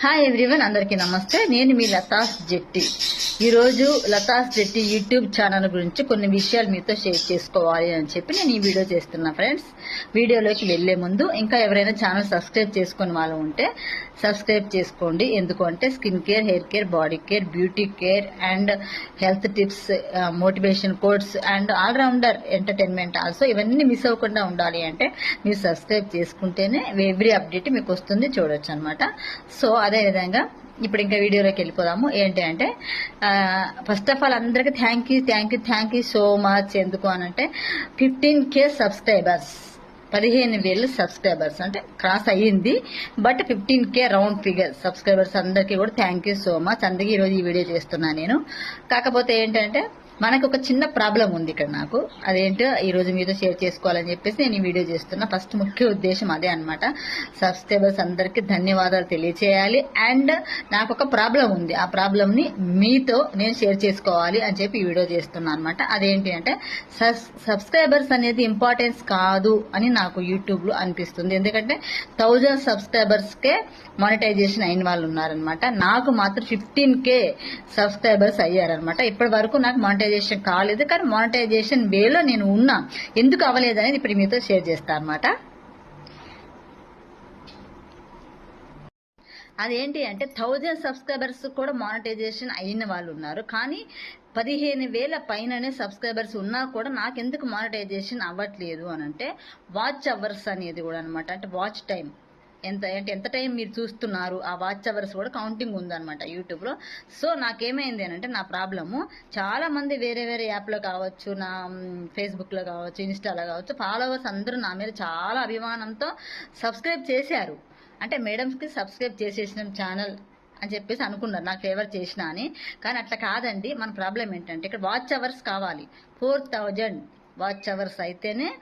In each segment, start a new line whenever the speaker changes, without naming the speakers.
Hi everyone అందరికీ నమస్తే. నేను మీ లతాస్ జెట్టి. ఈరోజు లతాస్ జెట్టి యూట్యూబ్ ఛానల్ గురించి కొన్ని విషయాలు మీతో షేర్ చేసుకోవాలి అని చెప్పి నేను ఈ వీడియో చేస్తున్నా ఫ్రెండ్స్. వీడియోలోకి వెళ్ళే ముందు ఇంకా ఎవరైనా ఛానల్ సబ్స్క్రైబ్ చేసుకుని వాళ్ళు ఉంటే సబ్స్క్రైబ్ చేసుకోండి. ఎందుకంటే skin care hair care body care beauty care and health tips motivation quotes and all rounder entertainment also ఇవన్నీ మిస్ అవ్వకుండా ఉండాలి అంటే మీరు సబ్స్క్రైబ్ చేసుకుంటేనే ఎవ్రీ అప్డేట్ మీకు వస్తుంది చూడొచ్చు అనమాట సో అదే విధంగా ఇప్పుడు ఇంకా వీడియోలోకి వెళ్ళిపోదాము. ఏంటి అంటే ఫస్ట్ ఆఫ్ ఆల్ అందరికీ thank you thank you thank you so much ఎందుకు అని అంటే ఫిఫ్టీన్ కే సబ్స్క్రైబర్స్ పదిహేను వేలు సబ్స్క్రైబర్స్ అంటే క్రాస్ అయ్యింది. But fifteen K round figure subscribers అందరికీ కూడా థ్యాంక్ యూ సో మచ్ అందుకే ఈరోజు ఈ వీడియో చేస్తున్నా నేను. కాకపోతే ఏంటంటే మనకు ఒక చిన్న ప్రాబ్లం ఉంది ఇక్కడ నాకు. అదేంటో ఈ రోజు మీతో షేర్ చేసుకోవాలని చెప్పేసి నేను ఈ వీడియో చేస్తున్నా. ఫస్ట్ ముఖ్య ఉద్దేశం అదే అనమాట సబ్స్క్రైబర్స్ అందరికీ ధన్యవాదాలు తెలియచేయాలి. అండ్ నాకు ఒక ప్రాబ్లం ఉంది. ఆ ప్రాబ్లంని మీతో నేను షేర్ చేసుకోవాలి అని చెప్పి ఈ వీడియో చేస్తున్నా అనమాట అదేంటి అంటే సబ్స్క్రైబర్స్ అనేది ఇంపార్టెన్స్ కాదు అని నాకు యూట్యూబ్లో అనిపిస్తుంది. ఎందుకంటే థౌజండ్ సబ్స్క్రైబర్స్ కే మానిటైజేషన్ అయిన వాళ్ళు ఉన్నారనమాట నాకు మాత్రం ఫిఫ్టీన్ కే సబ్స్క్రైబర్స్ అయ్యారనమాట ఇప్పటి వరకు నాకు మానిటైజేషన్ కాలేదు కానీ మానిటైజేషన్ వేలో నేను ఉన్నా. ఎందుకు అవ్వలేదు అనేది ఇప్పుడు మీతో షేర్ చేస్తాను అనమాట అదేంటి అంటే థౌజండ్ సబ్స్క్రైబర్స్ కూడా మానిటైజేషన్ అయిన వాళ్ళు ఉన్నారు. కానీ పదిహేను వేల పైననే సబ్స్క్రైబర్స్ ఉన్నా కూడా నాకు ఎందుకు మానిటైజేషన్ అవ్వట్లేదు అని అంటే వాచ్ అవర్స్ అనేది కూడా అనమాట అంటే వాచ్ టైం ఎంత అంటే ఎంత టైం మీరు చూస్తున్నారు? ఆ వాచ్ అవర్స్ కూడా కౌంటింగ్ ఉందన్నమాట యూట్యూబ్లో. సో నాకేమైంది అని అంటే నా ప్రాబ్లము. చాలామంది వేరే వేరే యాప్లో కావచ్చు నా ఫేస్బుక్లో కావచ్చు ఇన్స్టాలో కావచ్చు ఫాలోవర్స్ అందరూ నా మీద చాలా అభిమానంతో సబ్స్క్రైబ్ చేశారు. అంటే మేడమ్స్కి సబ్స్క్రైబ్ చేసేసిన ఛానల్ అని చెప్పేసి అనుకున్నారు. నాకు ఫేవర్ చేసిన అని. కానీ అట్లా కాదండి. మన ప్రాబ్లం ఏంటంటే ఇక్కడ వాచ్ అవర్స్ కావాలి. ఫోర్ థౌజండ్ వాచ్ అవర్స్ అయితేనే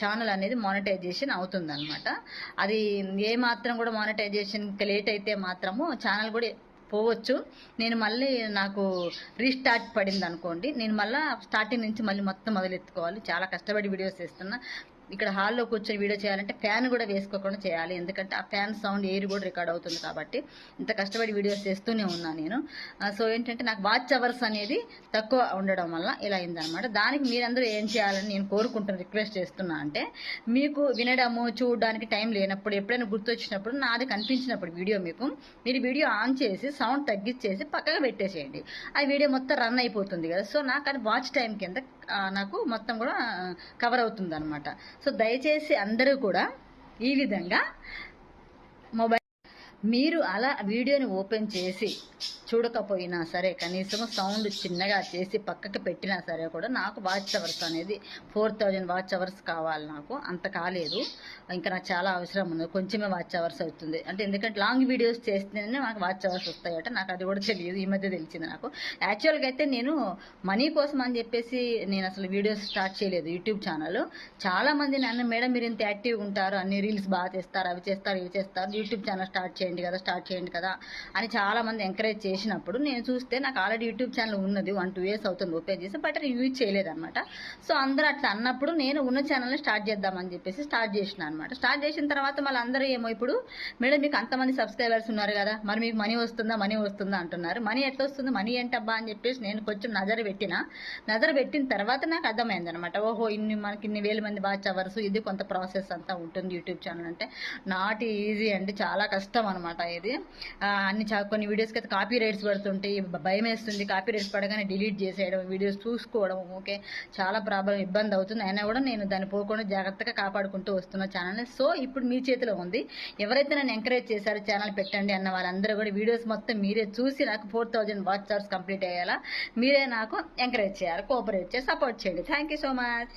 ఛానల్ అనేది మానిటైజేషన్ అవుతుంది అనమాట అది ఏ మాత్రం కూడా మానిటైజేషన్కి లేట్ అయితే మాత్రము ఛానల్ కూడా పోవచ్చు. నేను మళ్ళీ నాకు రీస్టార్ట్ పడింది అనుకోండి నేను మళ్ళీ స్టార్టింగ్ నుంచి మళ్ళీ మొత్తం మొదలెత్తుకోవాలి. చాలా కష్టపడి వీడియోస్ చేస్తున్నా. ఇక్కడ హాల్లో కూర్చొని వీడియో చేయాలంటే ఫ్యాన్ కూడా వేసుకోకుండా చేయాలి. ఎందుకంటే ఆ ఫ్యాన్ సౌండ్ ఎయిర్ కూడా రికార్డ్ అవుతుంది కాబట్టి ఇంత కష్టపడి వీడియోస్ చేస్తూనే ఉన్నా నేను. సో ఏంటంటే నాకు వాచ్ అవర్స్ అనేది తక్కువ ఉండడం వల్ల ఇలా అయిందనమాట దానికి మీరందరూ ఏం చేయాలని నేను కోరుకుంటున్నాను రిక్వెస్ట్ చేస్తున్నా అంటే మీకు వినడము చూడడానికి టైం లేనప్పుడు ఎప్పుడైనా గుర్తొచ్చినప్పుడు నాది కనిపించినప్పుడు వీడియో మీకు మీరు వీడియో ఆన్ చేసి సౌండ్ తగ్గించేసి పక్కగా పెట్టేసేయండి. ఆ వీడియో మొత్తం రన్ అయిపోతుంది కదా. సో నాకు అది వాచ్ టైం కింద నాకు మొత్తం కూడా కవర్ అవుతుంది అనమాట సో దయచేసి అందరూ కూడా ఈ విధంగా మొబైల్ మీరు అలా వీడియోని ఓపెన్ చేసి చూడకపోయినా సరే కనీసం సౌండ్ చిన్నగా చేసి పక్కకి పెట్టినా సరే కూడా నాకు వాచ్ అవర్స్ అనేది ఫోర్ థౌజండ్ వాచ్ అవర్స్ కావాలి నాకు. అంత కాలేదు. ఇంకా నాకు చాలా అవసరం ఉంది. కొంచెమే వాచ్ అవర్స్ అవుతుంది. అంటే ఎందుకంటే లాంగ్ వీడియోస్ చేస్తేనే నాకు వాచ్ అవర్స్ వస్తాయట. నాకు అది కూడా తెలియదు. ఈ మధ్య తెలిసింది నాకు. యాక్చువల్గా అయితే నేను మనీ కోసం అని చెప్పేసి నేను అసలు వీడియోస్ స్టార్ట్ చేయలేదు యూట్యూబ్ ఛానల్. చాలామంది నన్ను మేడం మీరు ఇంత యాక్టివ్గా ఉంటారు. అన్ని రీల్స్ బాగా చేస్తారు. అవి చేస్తారు. ఇవి చేస్తారు. యూట్యూబ్ ఛానల్ స్టార్ట్ చేయండి కదా స్టార్ట్ చేయండి కదా అని చాలామంది ఎంకరేజ్ చేసి చేసినప్పుడు నేను చూస్తే నాకు ఆల్రెడీ యూట్యూబ్ ఛానల్ ఉన్నది వన్ టూ ఇయర్స్ అవుతుంది ఓపెన్ చేసి బట్ యూజ్ చేయలేదన్నమాట. సో అందరూ అట్లా అన్నప్పుడు నేను ఉన్న ఛానల్ని స్టార్ట్ చేద్దామని చెప్పేసి స్టార్ట్ చేసిన అనమాట స్టార్ట్ చేసిన తర్వాత మళ్ళీ అందరూ ఏమో ఇప్పుడు మేడం మీకు అంతమంది సబ్స్క్రైబర్స్ ఉన్నారు కదా మరి మీకు మనీ వస్తుందా మనీ వస్తుందా? అంటున్నారు. మనీ ఎట్లా వస్తుంది మనీ ఏంటబ్బా? అని చెప్పేసి నేను కొంచెం నజర పెట్టిన. నజర పెట్టిన తర్వాత నాకు అర్థమైంది అనమాట ఓహో ఇన్ని మనకి ఇన్ని వేల మంది వాచ్ అవర్స్ ఇది కొంత ప్రాసెస్ అంతా ఉంటుంది యూట్యూబ్ ఛానల్ అంటే. నాట్ ఈజీ అండి చాలా కష్టం అనమాట ఇది. అన్ని కొన్ని వీడియోస్కి అయితే కాపీ రేట్స్ పడుతుంటే భయం వేస్తుంది కాపీ రేట్స్ పడగానే డిలీట్ చేసేయడం వీడియోస్ చూసుకోవడం ఓకే. చాలా ప్రాబ్లం ఇబ్బంది అవుతుంది. అయినా కూడా నేను దాన్ని పోకుండా జాగ్రత్తగా కాపాడుకుంటూ వస్తున్న ఛానల్ని. సో ఇప్పుడు మీ చేతిలో ఉంది. ఎవరైతే నన్ను ఎంకరేజ్ చేశారో ఛానల్ పెట్టండి అన్న వాళ్ళందరూ కూడా వీడియోస్ మొత్తం మీరే చూసి నాకు four thousand watch hours complete అయ్యేలా మీరే నాకు ఎంకరేజ్ చేయాలి కోఆపరేట్ చేసి సపోర్ట్ చేయండి. Thank you so much